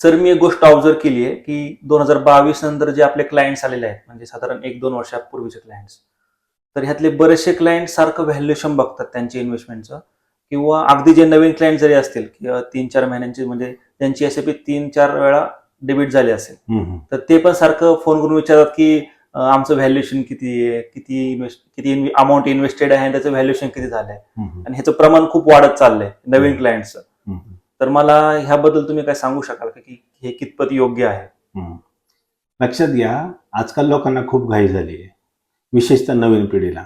Sir मी एक गोष्ट observe केली आहे की दोन हजार बावीस नंतर जे आपले क्लायंट्स आलेले आहेत म्हणजे साधारण एक दोन वर्षापूर्वीचे क्लायंट्स तर ह्यातले बरेचसे क्लायंट सारखं व्हॅल्युएशन बघतात त्यांच्या इन्व्हेस्टमेंटचं किंवा अगदी जे नवीन क्लायंट जरी असतील किंवा तीन चार महिन्यांचे म्हणजे त्यांची एस तीन चार वेळा डेबिट झाली असेल. तर ते पण सारखं फोन करून विचारतात की आमचं व्हॅल्युएशन किती आहे किती इन्व्हेस्ट किती अमाऊंट इन्व्हेस्टेड आहे आणि त्याचं व्हॅल्युएशन किती झालंय. आणि ह्याचं प्रमाण खूप वाढत चाललंय नवीन क्लायंटचं. तर मला ह्याबद्दल तुम्ही काय सांगू शकाल का की हे कितपत योग्य आहे. लक्षात घ्या आजकाल लोकांना खूप घाई झाली आहे विशेषतः नवीन पिढीला.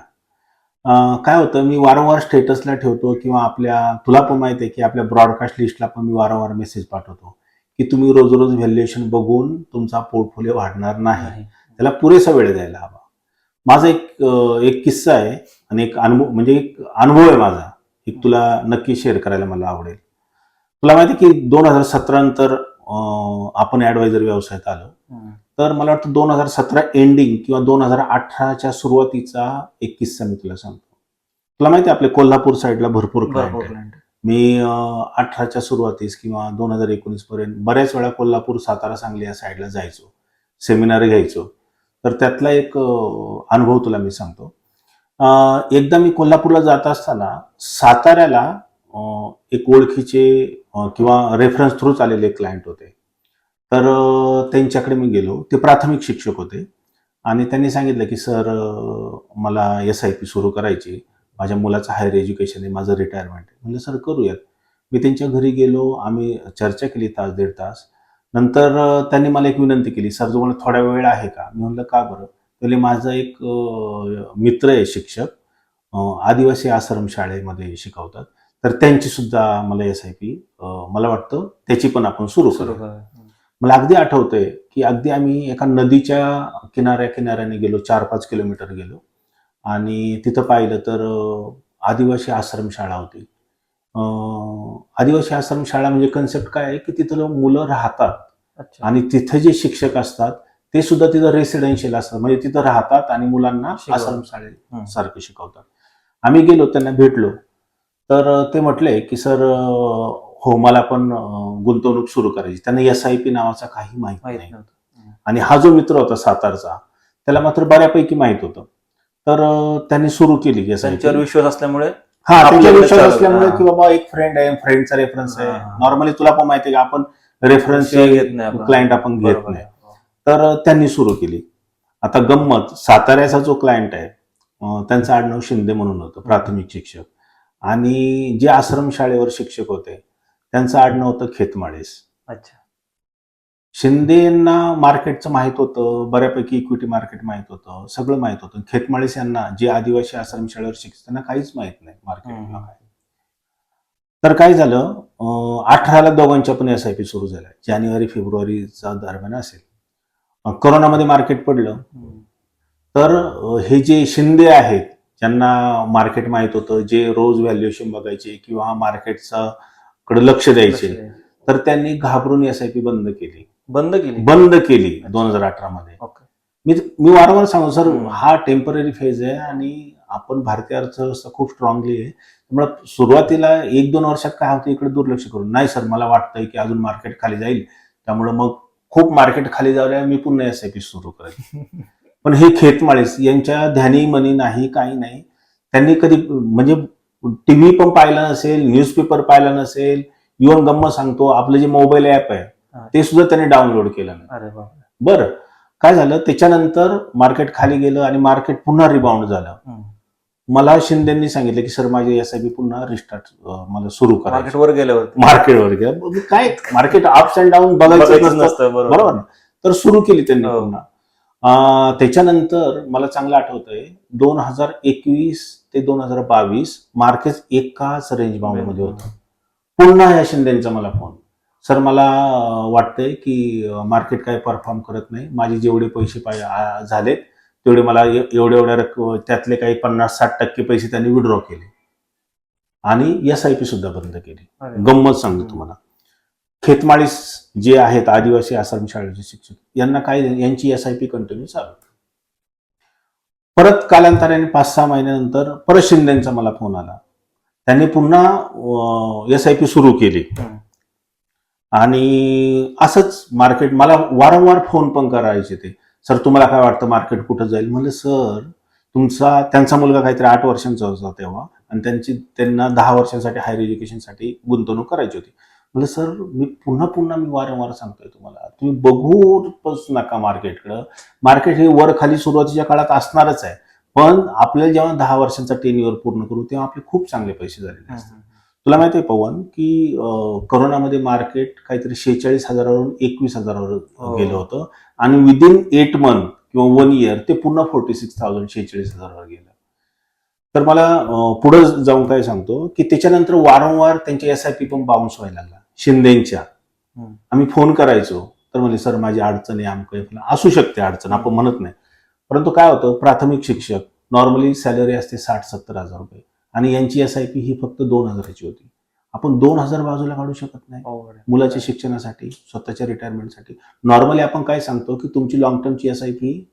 काय होतं मी वारंवार स्टेटसला ठेवतो किंवा आपल्या तुला पण माहिती आहे की आपल्या ब्रॉडकास्ट लिस्टला पण मी वारंवार मेसेज पाठवतो की तुम्ही रोज रोज व्हॅल्युएशन बघून तुमचा पोर्टफोलिओ वाढणार नाही. त्याला पुरेसा वेळ द्यायला हवा. माझा एक एक किस्सा आहे आणि एक अनुभव म्हणजे एक अनुभव आहे माझा एक तुला नक्की शेअर करायला मला आवडेल. तुला माहिती की दोन हजार सतरा नंतर आपण ऍडवायझर व्यवसायात आलो. तर मला वाटतं दोन हजार सतरा एंडिंग किंवा दोन हजार अठराच्या सुरुवातीचा एक किस्सा मी तुला सांगतो. तुला माहिती आपल्या कोल्हापूर साईडला भरपूर client. मी अठराच्या सुरुवातीस किंवा दोन हजार एकोणीस पर्यंत बऱ्याच वेळा कोल्हापूर सातारा सांगली या साईडला जायचो. सेमिनार घ्यायचो. तर त्यातला एक अनुभव तुला मी सांगतो. एकदा मी कोल्हापूरला जात असताना साताऱ्याला एक ओळखीचे किंवा रेफरन्स थ्रूच आलेले क्लायंट होते. तर त्यांच्याकडे मी गेलो. ते प्राथमिक शिक्षक होते. आणि त्यांनी सांगितलं की सर मला एस आय पी सुरू करायची. माझ्या मुलाचं हायर एज्युकेशन आहे. माझं रिटायरमेंट आहे. म्हणलं सर करूयात. मी त्यांच्या घरी गेलो. आम्ही चर्चा केली तास दीड तास. नंतर त्यांनी मला एक विनंती केली सर तुम्हाला थोडा वेळ आहे का? मी म्हणलं का बरं? त्याला माझा एक मित्र आहे शिक्षक. आदिवासी आश्रम शाळेमध्ये शिकवतात. तर त्यांची सुद्धा मला एस आय पी मला वाटतं त्याची पण आपण सुरू करू. मला अगदी आठवतंय की अगदी आम्ही एका नदीच्या किनाऱ्या किनाऱ्याने गेलो चार पाच किलोमीटर गेलो. आणि तिथं पाहिलं तर आदिवासी आश्रमशाळा होती. आदिवासी आश्रमशाळा म्हणजे कन्सेप्ट काय आहे की तिथं मुलं राहतात. आणि तिथे जे शिक्षक असतात ते सुद्धा तिथं रेसिडेन्शियल असतात. म्हणजे तिथं राहतात आणि मुलांना. आश्रमशाळे सारखं शिकवतात. आम्ही गेलो त्यांना भेटलो. तर ते म्हटले की सर हो मला पण गुंतवणूक सुरू करायची. त्यांना एस आय पी नावाचा काही माहीत नाही. आणि हा जो मित्र होता सातारचा त्याला मात्र बऱ्यापैकी माहीत होतं. तर त्यांनी सुरू केली त्यांच्यावर विश्वास असल्यामुळे हा त्याच्या आपल्याकडे विश्वास असल्यामुळे. की बाबा एक फ्रेंड आहे फ्रेंडचा रेफरन्स आहे. नॉर्मली तुला पण माहिती आहे की आपण रेफरन्स घेत नाही. क्लायंट आपण घेत नाही. तर त्यांनी सुरू केली. आता गंमत साताऱ्याचा जो क्लायंट आहे त्यांचं आडनाव शिंदे म्हणून होतं प्राथमिक शिक्षक. आणि जे आश्रमशाळेवर शिक्षक होते त्यांचं आडनाव होतं खेतमाळेस. अच्छा. शिंदेना मार्केटचं माहीत होतं बऱ्यापैकी इक्विटी मार्केट माहीत होतं सगळं माहीत होतं. खेतमाळीस यांना जे आदिवासी आश्रमशाळेवर शिक्षक त्यांना काहीच माहीत नाही मार्केट हम्म. काय तर काय झालं? अठराला दोघांच्या पण एस आय पी सुरू झाल्या. जानेवारी फेब्रुवारीचा दरम्यान असेल. कोरोनामध्ये मार्केट पडलं. तर हे जे शिंदे आहेत ज्यांना मार्केट माहीत होतं जे रोज व्हॅल्युएशन बघायचे किंवा मार्केटचा कडे लक्ष द्यायचे. तर त्यांनी घाबरून एस आय पी बंद केली. बंद केली. बंद केली दोन हजार अठरा मध्ये. मी मी वारंवार सांगतो सर. हा टेंपररी फेज आहे आणि आपण भारतीय अर्थव्यवस्था खूप स्ट्रॉंगली आहे. त्यामुळे सुरुवातीला एक दोन वर्षात काय होतं इकडे दुर्लक्ष करून. नाही सर मला वाटतंय की अजून मार्केट खाली जाईल. त्यामुळे मग खूप मार्केट खाली जाऊया मी पुन्हा एस आय पी सुरू करेल. पण हे खेतमाळीस यांच्या ध्यानी मनी नाही काही नाही. त्यांनी कधी म्हणजे टीव्ही पण पाहिला नसेल न्यूजपेपर पाहिला नसेल इव्हन गम्मत सांगतो आपलं जे मोबाईल ऍप आहे. ते सुद्धा त्यांनी डाउनलोड केलं नाही. बरं काय झालं? त्याच्यानंतर मार्केट खाली गेलं आणि मार्केट पुन्हा रिबाउंड झालं. मला शिंदेनी सांगितलं की सर माझे एस आय बी पुन्हा रिस्टार्ट मला सुरू मार्केट करायचं. वर गेल्यावरती मार्केटवर गेलं काय? मार्केट अप्स अँड डाऊन बघायचं बरोबर? तर सुरू केली त्यांनी हो. पुन्हा. त्याच्यानंतर मला चांगलं आठवतंय दोन हजार एकवीस ते दोन हजार बावीस मार्केट एकाच रेंज बाउंडमध्ये होतं. पुन्हा या शिंदेचा मला फोन सर मला वाटतंय की मार्केट काय परफॉर्म करत नाही. माझे जेवढे पैसे पाय- झालेत तेवढे मला एवढ्या एवढ्या रक्कम त्यातले काही पन्नास साठ टक्के पैसे त्यांनी विड्रॉ केले. आणि एस आय पी सुद्धा बंद केली. गंमत सांगतो तुम्हाला. खेतमाळीस जे आहेत आदिवासी आश्रमशाळेचे शिक्षक यांना काय यांची एस आय पी कंटिन्यू चालू. परत कालांतराने पाच सहा महिन्यानंतर परत शिंदेचा मला फोन आला. त्यांनी पुन्हा एस आय पी सुरू केली. आणि असंच मार्केट मला वारंवार फोन पण करायचे ते. सर तुम्हाला काय वाटतं मार्केट कुठं जाईल? म्हणलं सर तुमचा त्यांचा मुलगा काहीतरी आठ वर्षांचा होता तेव्हा. आणि त्यांची त्यांना दहा वर्षांसाठी हायर एज्युकेशनसाठी गुंतवणूक करायची होती. म्हणलं सर मी पुन्हा पुन्हा मी वारंवार सांगतोय तुम्हाला. तुम्ही बघूच नका मार्केटकडं. मार्केट हे वर खाली सुरुवातीच्या काळात असणारच आहे. पण आपल्याला जेव्हा दहा वर्षांचा टेन्युअर पूर्ण करू तेव्हा आपले खूप चांगले पैसे झालेले असतात. तुला माहिती आहे पवन की करोनामध्ये मार्केट काहीतरी शेहेचाळीस हजारावरून एकवीस हजारावर हो. गेलं होतं. आणि विदिन एट मंथ किंवा वन इयर ते पुन्हा फोर्टी सिक्स थाउजंड शेहेचाळीस हजारावर गेलं. तर मला पुढे जाऊन काय सांगतो की त्याच्यानंतर वारंवार त्यांच्या एस आय पी पण बाउन्स व्हायला लागला. शिंदेच्या. आम्ही फोन करायचो. तर म्हणजे सर माझी अडचण आहे आमकं आहे, फलां." असू शकते अडचण आपण म्हणत नाही. परंतु काय होतं प्राथमिक शिक्षक नॉर्मली सॅलरी असते साठ सत्तर हजार रुपये. आणि यांची एस आय पी ही फक्त दोन हजाराची होती. आपण दोन हजार बाजूला काढू शकत नाही. आहे. मुलाच्या शिक्षणासाठी स्वतःच्या रिटायरमेंटसाठी नॉर्मली आपण काय सांगतो की तुमची लॉंग टर्मची एस आय पी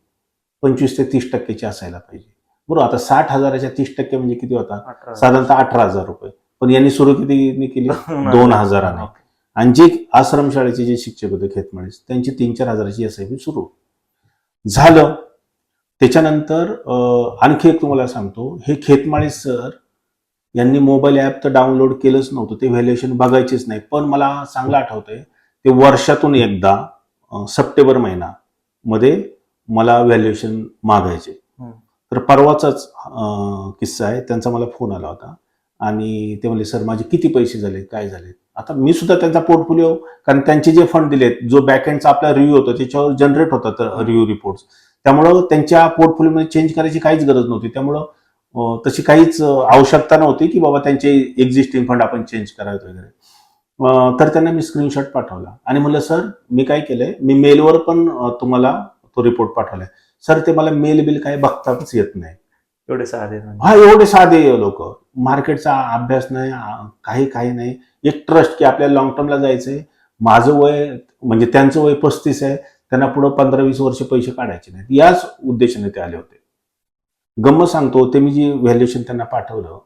पंचवीस ते तीस टक्क्याची असायला पाहिजे. बरोबर आता साठ हजाराच्या तीस टक्के म्हणजे किती होता. साधारणतः अठरा हजार रुपये. पण यांनी सुरू किती केली? दोन हजाराने. आणि जे आश्रमशाळेचे जे शिक्षक होते खेतमाळीस त्यांची तीन चार हजाराची एस आय पी सुरू. झालं. त्याच्यानंतर आणखी एक तुम्हाला सांगतो. हे खेतमाळी सर यांनी मोबाईल ॲप तर डाउनलोड केलंच नव्हतं. ते व्हॅल्युएशन बघायचेच नाही. पण मला चांगलं आठवतंय ते वर्षातून एकदा सप्टेंबर महिना मध्ये मला व्हॅल्युएशन मागायचे. तर परवाचाच किस्सा आहे. त्यांचा मला फोन आला होता. आणि ते म्हणले सर माझे किती पैसे झाले? काय झाले? आता मी सुद्धा त्यांचा पोर्टफोलिओ कारण त्यांचे जे फंड दिलेत जो बॅकएंडचा आपला रिव्ह्यू होतो त्याच्यावर जनरेट होतात रिव्ह्यू रिपोर्ट त्यामुळं त्यांच्या पोर्टफोलिओमध्ये चेंज करायची काहीच गरज नव्हती. त्यामुळं तशी काहीच आवश्यकता नव्हती की बाबा त्यांचे एक्झिस्टिंग फंड आपण चेंज करावेत वगैरे. तर त्यांना मी स्क्रीनशॉट पाठवला. आणि म्हणलं सर मी काय केलंय? मी मेलवर पण तुम्हाला तो रिपोर्ट पाठवलाय. सर ते मला मेल बिल काय बघताच येत नाही. एवढे साधे म्हणजे. हा एवढे साधे लोक. मार्केटचा अभ्यास नाही काही काही नाही. एक ट्रस्ट की आपल्याला लॉंग टर्मला जायचंय. माझं वय म्हणजे त्यांचं वय पस्तीस आहे. त्यांना पुढे पंधरा वीस वर्ष पैसे काढायचे नाहीत. याच उद्देशाने ते आले होते. गम्म सांगतो ते मी जी व्हॅल्युएशन त्यांना पाठवलं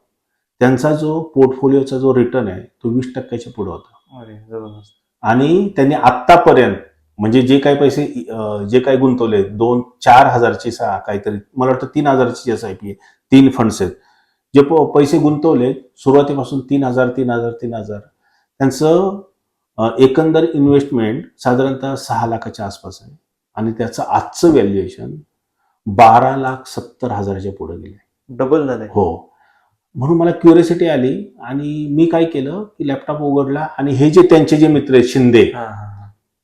त्यांचा जो पोर्टफोलिओचा जो रिटर्न आहे तो वीस टक्क्याच्या पुढे होता. अरे जबरदस्त. आणि त्यांनी आत्तापर्यंत म्हणजे जे काही पैसे जे काही गुंतवले दोन चार हजारची सहा काहीतरी मला वाटतं तीन हजारची एस आय पी आहे तीन फंड्स आहेत. जे प- पैसे गुंतवले सुरुवातीपासून तीन हजार तीन हजार तीन हजार. त्यांचं एकंदर इन्व्हेस्टमेंट साधारणतः सहा लाखाच्या आसपास आहे. आणि त्याचं आजचं व्हॅल्युएशन बारा लाख सत्तर हजाराच्या पुढे गेले डबल झालंय. हो. म्हणून मला क्युरियोसिटी आली आणि मी काय केलं की लॅपटॉप उघडला आणि हे जे त्यांचे जे मित्र आहेत शिंदे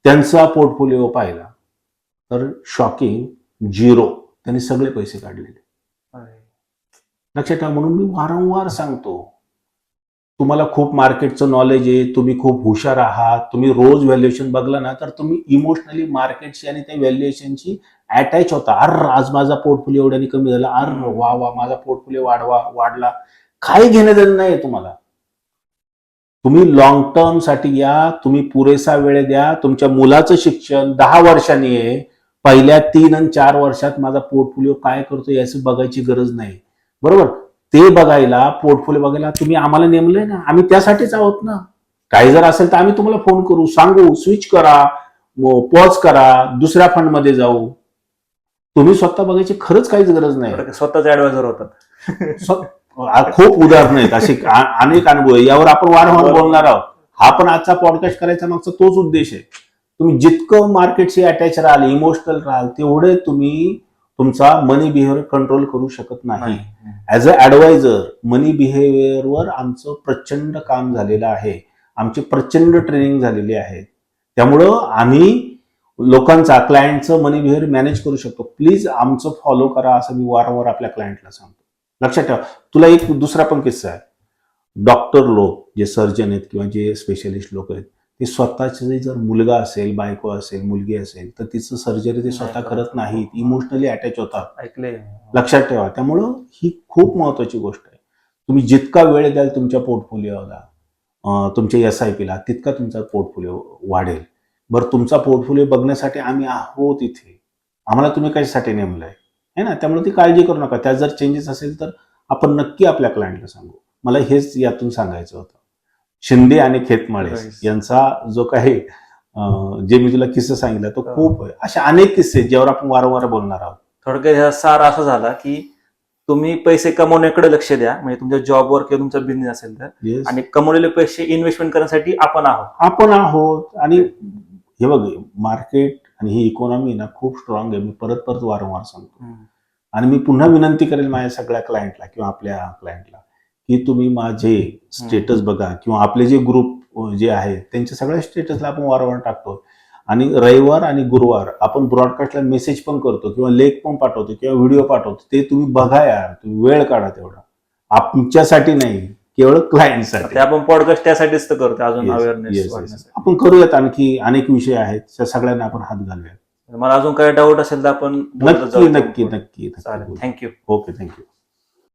त्यांचा पोर्टफोलिओ पाहिला. तर शॉकिंग झिरो त्यांनी सगळे पैसे काढलेले. लक्षात ठेवा म्हणून मी वारंवार सांगतो तुम्हाला खूप मार्केटचं नॉलेज आहे तुम्ही खूप हुशार आहात तुम्ही रोज व्हॅल्युएशन बघला ना तर तुम्ही इमोशनली मार्केटशी आणि त्या व्हॅल्युएशनची अटॅच होता. अर आज माझा पोर्टफोलिओ एवढ्याने कमी झाला. अर वा वा माझा पोर्टफोलिओ वाढवा वाढला. काही घेणं देणं नाही तुम्हाला. तुम्ही लॉंग टर्मसाठी या तुम्ही पुरेसा वेळ द्या तुमच्या मुलाचं शिक्षण दहा वर्षांनी आहे. पहिल्या तीन आणि चार वर्षात माझा पोर्टफोलिओ काय करतो याची बघायची गरज नाही. बरोबर? ते बघायला पोर्टफोलिओ बघायला तुम्ही आम्हाला नेमलंय ना. आम्ही त्यासाठीच आहोत ना. काही जर असेल तर आम्ही तुम्हाला फोन करू. सांगू स्विच करा पॉज करा दुसऱ्या फंडमध्ये जाऊ. तुम्ही स्वतः बघायची खरंच काहीच गरज नाही. स्वतःच ऍडवायझर होतात. खूप उदाहरणं आहेत. असे आ- अनेक अनुभव आहे यावर आपण वारंवार बोलणार आहोत. हा पण आजचा पॉडकास्ट करायचा मागचा तोच उद्देश आहे. तुम्ही जितकं मार्केटशी अटॅच राहाल इमोशनल राहाल तेवढे तुम्ही तुमचा मनी बिहेवियर कंट्रोल करू शकत नाही. ऍज अ ऍडवायझर मनी बिहेवियरवर आमचं प्रचंड काम झालेलं आहे. आमची प्रचंड ट्रेनिंग झालेली आहे. त्यामुळं आम्ही लोकांचा क्लायंटचं मनी बिहेवियर मॅनेज करू शकतो. प्लीज आमचं फॉलो करा असं मी वारंवार आपल्या क्लायंटला सांगतो. लक्षात ठेवा. तुला एक दुसरा पण किस्सा आहे. डॉक्टर लोक जे सर्जन आहेत किंवा जे स्पेशलिस्ट लोक आहेत ते स्वतःचे जर मुलगा असेल बायको असेल मुलगी असेल तर तिचं सर्जरी ते स्वतः करत नाहीत इमोशनली अटॅच होतात. ऐकले लक्षात ठेवा. त्यामुळं ही खूप महत्वाची गोष्ट आहे. तुम्ही जितका वेळ द्याल तुमच्या पोर्टफोलिओला तुमच्या एस आय पीला तितका तुमचा पोर्टफोलिओ वाढेल. बरं तुमचा पोर्टफोलिओ बघण्यासाठी आम्ही आहोत इथे. आम्हाला तुम्ही कशासाठी नेमलंय? है ना? त्यामुळे ती काळजी करू नका. त्यात जर चेंजेस असेल तर आपण नक्की आपल्या क्लायंटला सांगू. मला हेच यातून सांगायचं होतं. शिंदे आणि खेतमाळे. यांचा जो काही जे मी तुला किस्सा सांगितला तो. खूप आहे. असे अनेक किस्से ज्यावर आपण वारंवार बोलणार आहोत थोडक्यात ह्या सार असा झाला की तुम्ही पैसे कमवण्याकडे लक्ष द्या म्हणजे तुमच्या जॉबवर किंवा तुमचा बिझनेस असेल तर. आणि कमवलेले पैसे इन्व्हेस्टमेंट करण्यासाठी आपण आहोत आपण आहोत आणि हे बघ मार्केट आणि ही इकॉनॉमी ना खूप स्ट्रॉंग आहे मी परत परत वारंवार सांगतो आणि मी पुन्हा विनंती करेल माझ्या सगळ्या क्लायंटला किंवा आपल्या क्लायंटला की तुम्ही माझे स्टेटस बघा किंवा आपले जे ग्रुप जे आहेत त्यांच्या सगळ्या स्टेटसला आपण वारंवार टाकतो आणि रविवार आणि गुरुवार आपण ब्रॉडकास्टला मेसेज पण करतो किंवा लेख पण पाठवतो किंवा व्हिडिओ पाठवतो. ते तुम्ही बघा यार तुम्ही वेळ काढा तेवढा. आमच्यासाठी नाही केवळ क्लायंटसाठी आपण पॉडकास्ट त्यासाठीच तर करतो अजून अवेअरनेस आपण करूयात आणखी अनेक विषय आहेत त्या सगळ्यांना आपण हात घालूयात. मला अजून काही डाऊट असेल तर आपण नक्की. नक्की नक्की थँक्यू ओके थँक्यू